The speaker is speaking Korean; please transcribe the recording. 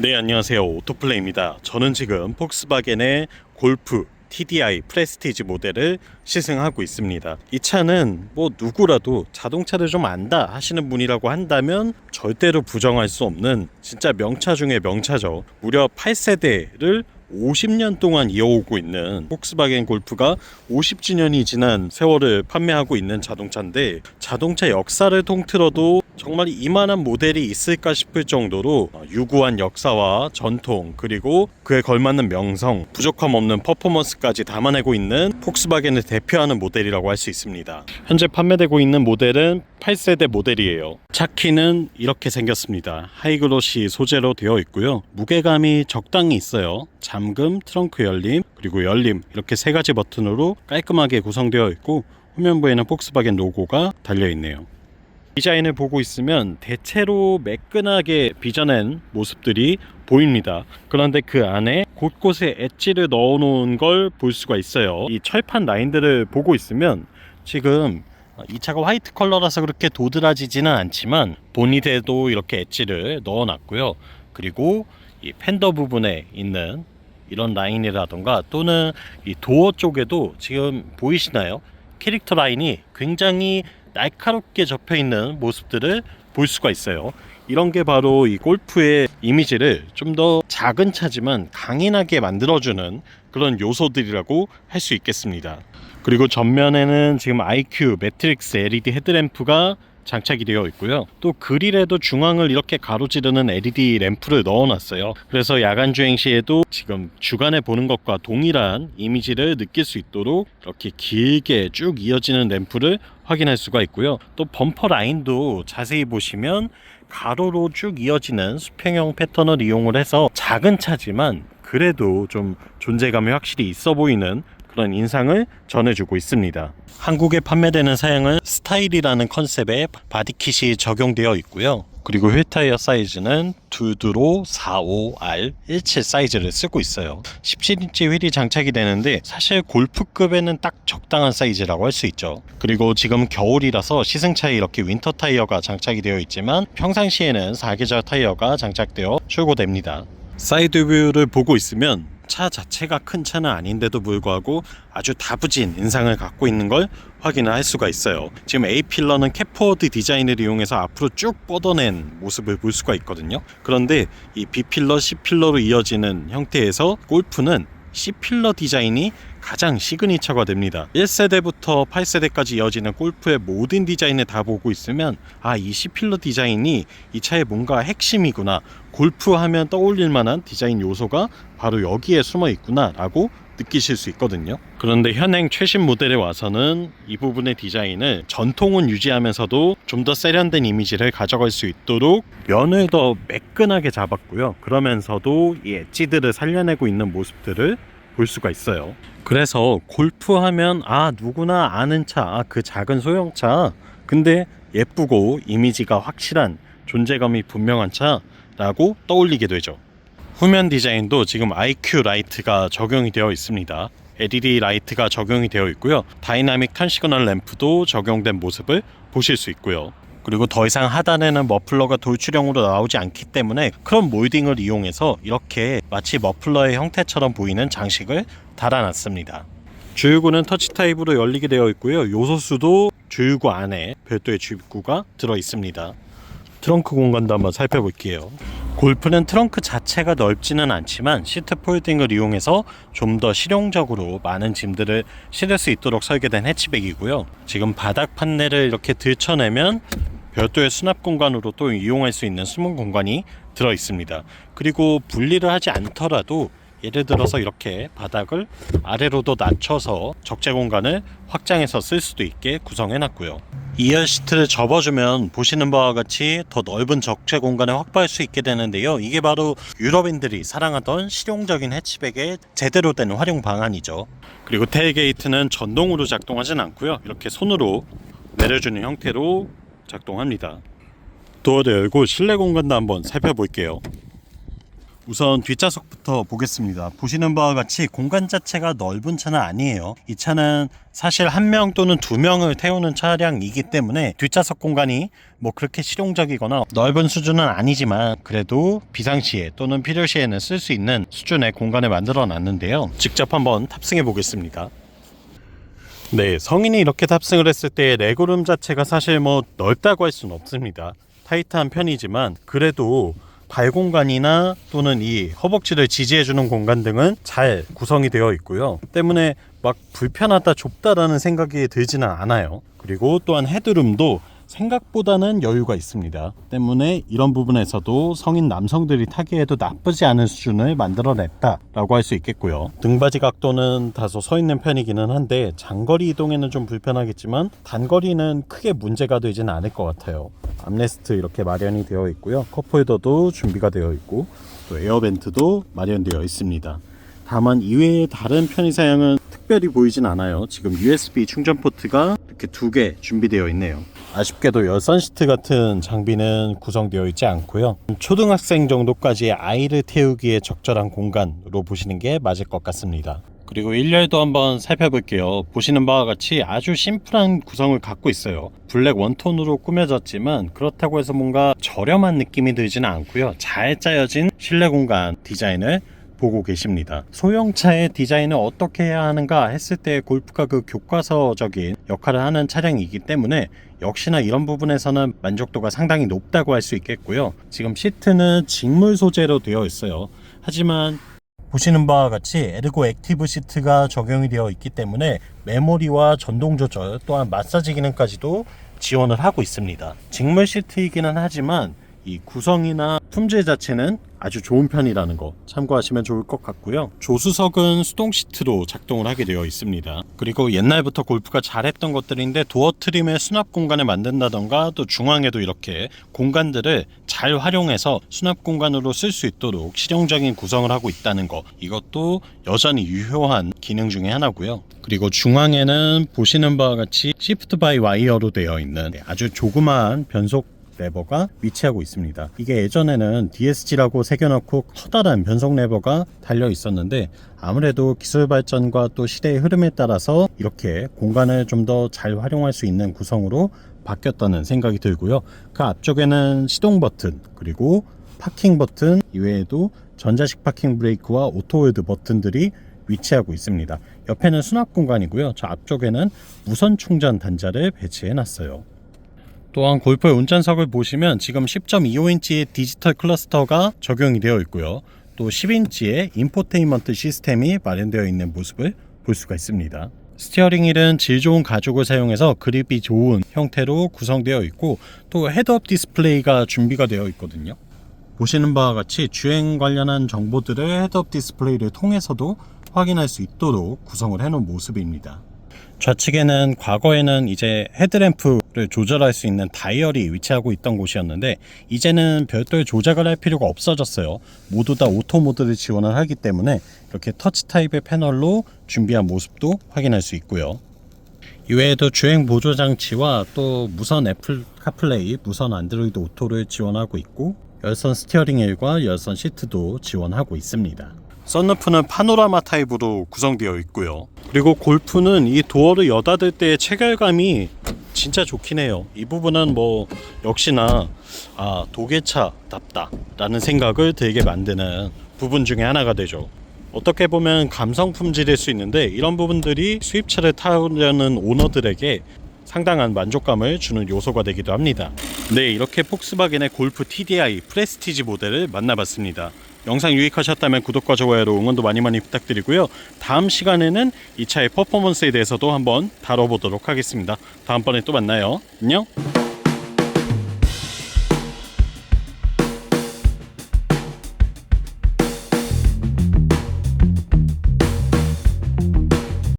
네 안녕하세요. 오토플레이입니다. 저는 지금 폭스바겐의 골프 TDI 프레스티지 모델을 시승하고 있습니다. 이 차는 뭐 누구라도 자동차를 좀 안다 하시는 분이라고 한다면 절대로 부정할 수 없는 진짜 명차 중의 명차죠. 무려 8세대를 50년 동안 이어오고 있는 폭스바겐 골프가 50주년이 지난 세월을 판매하고 있는 자동차인데 자동차 역사를 통틀어도 정말 이만한 모델이 있을까 싶을 정도로 유구한 역사와 전통 그리고 그에 걸맞는 명성 부족함 없는 퍼포먼스까지 담아내고 있는 폭스바겐을 대표하는 모델이라고 할 수 있습니다. 현재 판매되고 있는 모델은 8세대 모델이에요. 차 키는 이렇게 생겼습니다. 하이그로시 소재로 되어 있고요. 무게감이 적당히 있어요. 잠금, 트렁크 열림, 그리고 열림 이렇게 세 가지 버튼으로 깔끔하게 구성되어 있고 후면부에는 폭스바겐 로고가 달려 있네요. 디자인을 보고 있으면 대체로 매끈하게 빚어낸 모습들이 보입니다. 그런데 그 안에 곳곳에 엣지를 넣어 놓은 걸 볼 수가 있어요. 이 철판 라인들을 보고 있으면 지금 이 차가 화이트 컬러라서 그렇게 도드라지지는 않지만 보닛에도 이렇게 엣지를 넣어 놨고요. 그리고 이 팬더 부분에 있는 이런 라인이라던가 또는 이 도어 쪽에도 지금 보이시나요? 캐릭터 라인이 굉장히 날카롭게 접혀 있는 모습들을 볼 수가 있어요. 이런 게 바로 이 골프의 이미지를 좀 더 작은 차지만 강인하게 만들어주는 그런 요소들이라고 할 수 있겠습니다. 그리고 전면에는 지금 IQ 매트릭스 LED 헤드램프가 장착이 되어 있고요. 또 그릴에도 중앙을 이렇게 가로지르는 LED 램프를 넣어놨어요. 그래서 야간 주행 시에도 지금 주간에 보는 것과 동일한 이미지를 느낄 수 있도록 이렇게 길게 쭉 이어지는 램프를 확인할 수가 있고요. 또 범퍼 라인도 자세히 보시면 가로로 쭉 이어지는 수평형 패턴을 이용을 해서 작은 차지만 그래도 좀 존재감이 확실히 있어 보이는 그런 인상을 전해주고 있습니다. 한국에 판매되는 사양은 스타일이라는 컨셉의 바디킷이 적용되어 있고요. 그리고 휠 타이어 사이즈는 두드로 45R 17 사이즈를 쓰고 있어요. 17인치 휠이 장착이 되는데 사실 골프급에는 딱 적당한 사이즈라고 할 수 있죠. 그리고 지금 겨울이라서 시승차에 이렇게 윈터 타이어가 장착이 되어 있지만 평상시에는 사계절 타이어가 장착되어 출고됩니다. 사이드 뷰를 보고 있으면 차 자체가 큰 차는 아닌데도 불구하고 아주 다부진 인상을 갖고 있는 걸 확인을 할 수가 있어요. 지금 A 필러는 캡포워드 디자인을 이용해서 앞으로 쭉 뻗어낸 모습을 볼 수가 있거든요. 그런데 이 B 필러, C 필러로 이어지는 형태에서 골프는 C 필러 디자인이 가장 시그니처가 됩니다. 1세대부터 8세대까지 이어지는 골프의 모든 디자인을 다 보고 있으면 아, 이 C 필러 디자인이 이 차의 뭔가 핵심이구나. 골프 하면 떠올릴 만한 디자인 요소가 바로 여기에 숨어 있구나라고 느끼실 수 있거든요. 그런데 현행 최신 모델에 와서는 이 부분의 디자인을 전통은 유지하면서도 좀 더 세련된 이미지를 가져갈 수 있도록 면을 더 매끈하게 잡았고요. 그러면서도 이 엣지들을 살려내고 있는 모습들을 볼 수가 있어요. 그래서 골프 하면 아 누구나 아는 차, 아, 그 작은 소형차. 근데 예쁘고 이미지가 확실한 존재감이 분명한 차 라고 떠올리게 되죠. 후면 디자인도 지금 IQ 라이트가 적용이 되어 있습니다. LED 라이트가 적용이 되어 있고요. 다이나믹 턴 시그널 램프도 적용된 모습을 보실 수 있고요. 그리고 더 이상 하단에는 머플러가 돌출형으로 나오지 않기 때문에 크롬 몰딩을 이용해서 이렇게 마치 머플러의 형태처럼 보이는 장식을 달아놨습니다. 주유구는 터치 타입으로 열리게 되어 있고요. 요소수도 주유구 안에 별도의 주입구가 들어 있습니다. 트렁크 공간도 한번 살펴볼게요. 골프는 트렁크 자체가 넓지는 않지만 시트 폴딩을 이용해서 좀 더 실용적으로 많은 짐들을 실을 수 있도록 설계된 해치백이고요. 지금 바닥 판넬을 이렇게 들쳐내면 별도의 수납 공간으로 또 이용할 수 있는 숨은 공간이 들어 있습니다. 그리고 분리를 하지 않더라도 예를 들어서 이렇게 바닥을 아래로도 낮춰서 적재 공간을 확장해서 쓸 수도 있게 구성해 놨고요. 2열 시트를 접어주면 보시는 바와 같이 더 넓은 적재 공간을 확보할 수 있게 되는데요. 이게 바로 유럽인들이 사랑하던 실용적인 해치백의 제대로 된 활용 방안이죠. 그리고 테일게이트는 전동으로 작동하진 않고요. 이렇게 손으로 내려주는 형태로 작동합니다. 도어를 열고 실내 공간도 한번 살펴볼게요. 우선 뒷좌석부터 보겠습니다. 보시는 바와 같이 공간 자체가 넓은 차는 아니에요. 이 차는 사실 한 명 또는 두 명을 태우는 차량이기 때문에 뒷좌석 공간이 뭐 그렇게 실용적이거나 넓은 수준은 아니지만 그래도 비상시에 또는 필요시에는 쓸 수 있는 수준의 공간을 만들어 놨는데요. 직접 한번 탑승해 보겠습니다. 네, 성인이 이렇게 탑승을 했을 때 레그룸 자체가 사실 뭐 넓다고 할 수는 없습니다. 타이트한 편이지만 그래도 발 공간이나 또는 이 허벅지를 지지해주는 공간 등은 잘 구성이 되어 있고요. 때문에 막 불편하다, 좁다라는 생각이 들지는 않아요. 그리고 또한 헤드룸도 생각보다는 여유가 있습니다. 때문에 이런 부분에서도 성인 남성들이 타기에도 나쁘지 않은 수준을 만들어냈다라고 할 수 있겠고요. 등받이 각도는 다소 서 있는 편이기는 한데 장거리 이동에는 좀 불편하겠지만 단거리는 크게 문제가 되지는 않을 것 같아요. 암레스트 이렇게 마련이 되어 있고요. 컵홀더도 준비가 되어 있고 또 에어벤트도 마련되어 있습니다. 다만 이외의 다른 편의 사양은 특별히 보이진 않아요. 지금 USB 충전 포트가 이렇게 두 개 준비되어 있네요. 아쉽게도 열선 시트 같은 장비는 구성되어 있지 않고요. 초등학생 정도까지 아이를 태우기에 적절한 공간으로 보시는 게 맞을 것 같습니다. 그리고 일렬도 한번 살펴볼게요. 보시는 바와 같이 아주 심플한 구성을 갖고 있어요. 블랙 원톤으로 꾸며졌지만 그렇다고 해서 뭔가 저렴한 느낌이 들지는 않고요. 잘 짜여진 실내 공간 디자인을 보고 계십니다. 소형차의 디자인을 어떻게 해야 하는가 했을 때 골프가 그 교과서적인 역할을 하는 차량이기 때문에 역시나 이런 부분에서는 만족도가 상당히 높다고 할 수 있겠고요. 지금 시트는 직물 소재로 되어 있어요. 하지만 보시는 바와 같이 에르고 액티브 시트가 적용이 되어 있기 때문에 메모리와 전동 조절 또한 마사지 기능까지도 지원을 하고 있습니다. 직물 시트이기는 하지만 이 구성이나 품질 자체는 아주 좋은 편이라는 거 참고하시면 좋을 것 같고요. 조수석은 수동 시트로 작동을 하게 되어 있습니다. 그리고 옛날부터 골프가 잘했던 것들인데 도어 트림의 수납 공간을 만든다던가 또 중앙에도 이렇게 공간들을 잘 활용해서 수납 공간으로 쓸 수 있도록 실용적인 구성을 하고 있다는 거 이것도 여전히 유효한 기능 중에 하나고요. 그리고 중앙에는 보시는 바와 같이 시프트 바이 와이어로 되어 있는 아주 조그마한 변속 레버가 위치하고 있습니다. 이게 예전에는 DSG라고 새겨놓고 커다란 변속 레버가 달려 있었는데 아무래도 기술 발전과 또 시대의 흐름에 따라서 이렇게 공간을 좀 더 잘 활용할 수 있는 구성으로 바뀌었다는 생각이 들고요. 그 앞쪽에는 시동 버튼 그리고 파킹 버튼 이외에도 전자식 파킹 브레이크와 오토홀드 버튼들이 위치하고 있습니다. 옆에는 수납 공간이고요. 저 앞쪽에는 무선 충전 단자를 배치해 놨어요. 또한 골프의 운전석을 보시면 지금 10.25인치의 디지털 클러스터가 적용이 되어 있고요. 또 10인치의 인포테인먼트 시스템이 마련되어 있는 모습을 볼 수가 있습니다. 스티어링 휠은 질 좋은 가죽을 사용해서 그립이 좋은 형태로 구성되어 있고 또 헤드업 디스플레이가 준비가 되어 있거든요. 보시는 바와 같이 주행 관련한 정보들을 헤드업 디스플레이를 통해서도 확인할 수 있도록 구성을 해놓은 모습입니다. 좌측에는 과거에는 이제 헤드램프를 조절할 수 있는 다이얼이 위치하고 있던 곳이었는데 이제는 별도의 조작을 할 필요가 없어졌어요. 모두 다 오토 모드를 지원을 하기 때문에 이렇게 터치 타입의 패널로 준비한 모습도 확인할 수 있고요. 이외에도 주행 보조 장치와 또 무선 애플 카플레이, 무선 안드로이드 오토를 지원하고 있고 열선 스티어링 휠과 열선 시트도 지원하고 있습니다. 썬루프는 파노라마 타입으로 구성되어 있고요. 그리고 골프는 이 도어를 여닫을 때의 체결감이 진짜 좋긴 해요. 이 부분은 뭐 역시나 아 도계차답다라는 생각을 들게 만드는 부분 중에 하나가 되죠. 어떻게 보면 감성 품질일 수 있는데 이런 부분들이 수입차를 타려는 오너들에게 상당한 만족감을 주는 요소가 되기도 합니다. 네, 이렇게 폭스바겐의 골프 TDI 프레스티지 모델을 만나봤습니다. 영상 유익하셨다면 구독과 좋아요로 응원도 많이 많이 부탁드리고요. 다음 시간에는 이 차의 퍼포먼스에 대해서도 한번 다뤄보도록 하겠습니다. 다음번에 또 만나요. 안녕!